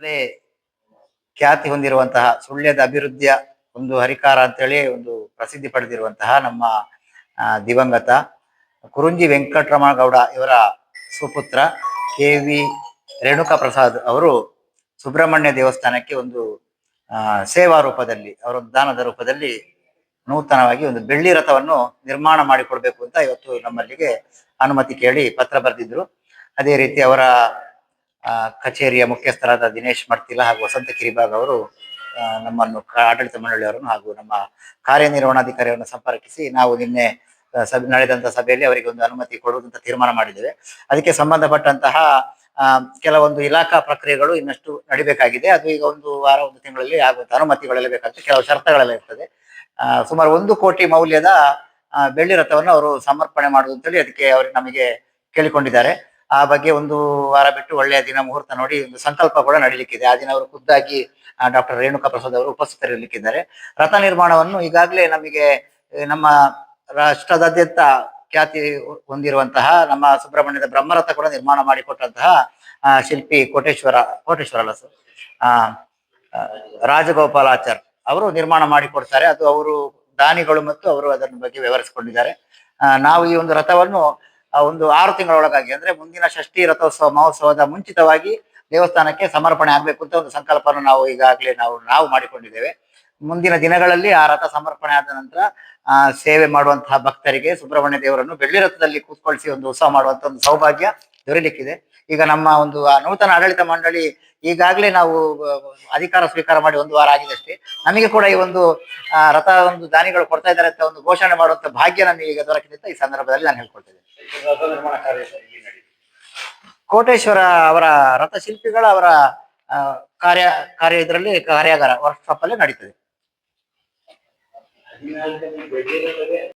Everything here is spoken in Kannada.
ಅಂತಲೇ ಖ್ಯಾತಿ ಹೊಂದಿರುವಂತಹ ಸುಳ್ಯದ ಅಭಿವೃದ್ಧಿಯ ಒಂದು ಹರಿಕಾರ ಅಂತೇಳಿ ಒಂದು ಪ್ರಸಿದ್ಧಿ ಪಡೆದಿರುವಂತಹ ನಮ್ಮ ದಿವಂಗತ ಕುರುಂಜಿ ವೆಂಕಟರಮಣ ಗೌಡ ಇವರ ಸುಪುತ್ರ ಕೆ ವಿ ರೇಣುಕಾ ಪ್ರಸಾದ್ ಅವರು ಸುಬ್ರಹ್ಮಣ್ಯ ದೇವಸ್ಥಾನಕ್ಕೆ ಒಂದು ಸೇವಾ ರೂಪದಲ್ಲಿ, ಅವರ ದಾನದ ರೂಪದಲ್ಲಿ ನೂತನವಾಗಿ ಒಂದು ಬೆಳ್ಳಿ ರಥವನ್ನು ನಿರ್ಮಾಣ ಮಾಡಿಕೊಡ್ಬೇಕು ಅಂತ ಇವತ್ತು ನಮ್ಮಲ್ಲಿಗೆ ಅನುಮತಿ ಕೇಳಿ ಪತ್ರ ಬರೆದಿದ್ರು. ಅದೇ ರೀತಿ ಅವರ ಕಚೇರಿಯ ಮುಖ್ಯಸ್ಥರಾದ ದಿನೇಶ್ ಮಡ್ತಿಲ ಹಾಗೂ ವಸಂತ ಕಿರಿಬಾಗ್ ಅವರು ನಮ್ಮನ್ನು ಆಡಳಿತ ಮಂಡಳಿಯವರನ್ನು ಹಾಗೂ ನಮ್ಮ ಕಾರ್ಯನಿರ್ವಹಣಾಧಿಕಾರಿಯವರನ್ನು ಸಂಪರ್ಕಿಸಿ ನಾವು ನಿನ್ನೆ ಸಭೆ, ನಡೆದಂತ ಸಭೆಯಲ್ಲಿ ಅವರಿಗೆ ಒಂದು ಅನುಮತಿ ಕೊಡುವುದಂತ ತೀರ್ಮಾನ ಮಾಡಿದ್ದೇವೆ. ಅದಕ್ಕೆ ಸಂಬಂಧಪಟ್ಟಂತಹ ಕೆಲವೊಂದು ಇಲಾಖಾ ಪ್ರಕ್ರಿಯೆಗಳು ಇನ್ನಷ್ಟು ನಡಿಬೇಕಾಗಿದೆ. ಅದು ಈಗ ಒಂದು ವಾರ, ಒಂದು ತಿಂಗಳಲ್ಲಿ ಆಗುವಂತ ಅನುಮತಿಗಳೆಲ್ಲ ಬೇಕಾಗ್ತದೆ ಕೆಲವು ಶರ್ತಗಳೆಲ್ಲ ಇರ್ತದೆ. ಸುಮಾರು ಒಂದು ಕೋಟಿ ಮೌಲ್ಯದ ಬೆಳ್ಳಿ ರಥವನ್ನು ಅವರು ಸಮರ್ಪಣೆ ಮಾಡುವುದು ಅಂತೇಳಿ ಅದಕ್ಕೆ ಅವರು ನಮಗೆ ಕೇಳಿಕೊಂಡಿದ್ದಾರೆ. ಆ ಬಗ್ಗೆ ಒಂದು ವಾರ ಬಿಟ್ಟು ಒಳ್ಳೆಯ ದಿನ ಮುಹೂರ್ತ ನೋಡಿ ಒಂದು ಸಂಕಲ್ಪ ಕೂಡ ನಡೀಲಿಕ್ಕಿದೆ. ಆ ದಿನ ಅವರು ಖುದ್ದಾಗಿ ಡಾಕ್ಟರ್ ರೇಣುಕಾ ಪ್ರಸಾದ್ ಅವರು ಉಪಸ್ಥಿತರಿರಲಿಕ್ಕಿದ್ದಾರೆ. ರಥ ನಿರ್ಮಾಣವನ್ನು ಈಗಾಗಲೇ ನಮಗೆ ನಮ್ಮ ರಾಷ್ಟ್ರದಾದ್ಯಂತ ಖ್ಯಾತಿ ಹೊಂದಿರುವಂತಹ ನಮ್ಮ ಸುಬ್ರಹ್ಮಣ್ಯದ ಬ್ರಹ್ಮರಥ ಕೂಡ ನಿರ್ಮಾಣ ಮಾಡಿಕೊಟ್ಟಂತಹ ಶಿಲ್ಪಿ ಕೋಟೇಶ್ವರ ಕೋಟೇಶ್ವರ ಅಲ್ಲ ಸರ್ ರಾಜಗೋಪಾಲಾಚಾರ್ ಅವರು ನಿರ್ಮಾಣ ಮಾಡಿಕೊಡ್ತಾರೆ. ಅದು ಅವರು ದಾನಿಗಳು ಮತ್ತು ಅವರು ಅದರ ಬಗ್ಗೆ ವಿವರಿಸಿಕೊಂಡಿದ್ದಾರೆ. ನಾವು ಈ ಒಂದು ರಥವನ್ನು ಒಂದು ಆರು ತಿಂಗಳೊಳಗಾಗಿ, ಅಂದ್ರೆ ಮುಂದಿನ ಷಷ್ಠಿ ರಥೋತ್ಸವ ಮಹೋತ್ಸವದ ಮುಂಚಿತವಾಗಿ ದೇವಸ್ಥಾನಕ್ಕೆ ಸಮರ್ಪಣೆ ಆಗ್ಬೇಕು ಅಂತ ಒಂದು ಸಂಕಲ್ಪವನ್ನು ನಾವು ಈಗಾಗಲೇ ನಾವು ನಾವು ಮಾಡಿಕೊಂಡಿದ್ದೇವೆ. ಮುಂದಿನ ದಿನಗಳಲ್ಲಿ ಆ ರಥ ಸಮರ್ಪಣೆ ಆದ ನಂತರ, ಆ, ಸೇವೆ ಮಾಡುವಂತಹ ಭಕ್ತರಿಗೆ ಸುಬ್ರಹ್ಮಣ್ಯ ದೇವರನ್ನು ಬೆಳ್ಳಿ ರಥದಲ್ಲಿ ಕೂತ್ಕೊಳಿಸಿ ಒಂದು ಉತ್ಸವ ಮಾಡುವಂತ ಒಂದು ಸೌಭಾಗ್ಯ ದೊರೆಯಲಿಕ್ಕಿದೆ. ಈಗ ನಮ್ಮ ಒಂದು, ಆ, ನೂತನ ಆಡಳಿತ ಮಂಡಳಿ ಈಗಾಗಲೇ ನಾವು, ಅಧಿಕಾರ ಸ್ವೀಕಾರ ಮಾಡಿ ಒಂದು ವಾರ ಆಗಿದೆ ಅಷ್ಟೇ. ನಮಗೆ ಕೂಡ ಈ ಒಂದು ಆ, ರಥ ಒಂದು ದಾನಿಗಳು ಕೊಡ್ತಾ ಇದ್ದಾರೆ ಅಂತ ಒಂದು ಘೋಷಣೆ ಮಾಡುವಂತ ಭಾಗ್ಯ ನಮಗೆ ಈಗ ದೊರಕಿದೆ ಈ ಸಂದರ್ಭದಲ್ಲಿ ನಾನು ಹೇಳ್ಕೊಳ್ತೇನೆ. ಕೋಟೇಶ್ವರ ಅವರ ರಥಶಿಲ್ಪಿಗಳ ಅವರ ಕಾರ್ಯ ಕಾರ್ಯ ಇದರಲ್ಲಿ ಕಾರ್ಯಾಗಾರ ವರ್ಕ್ಶಾಪ್ ಅಲ್ಲಿ ನಡೀತದೆ.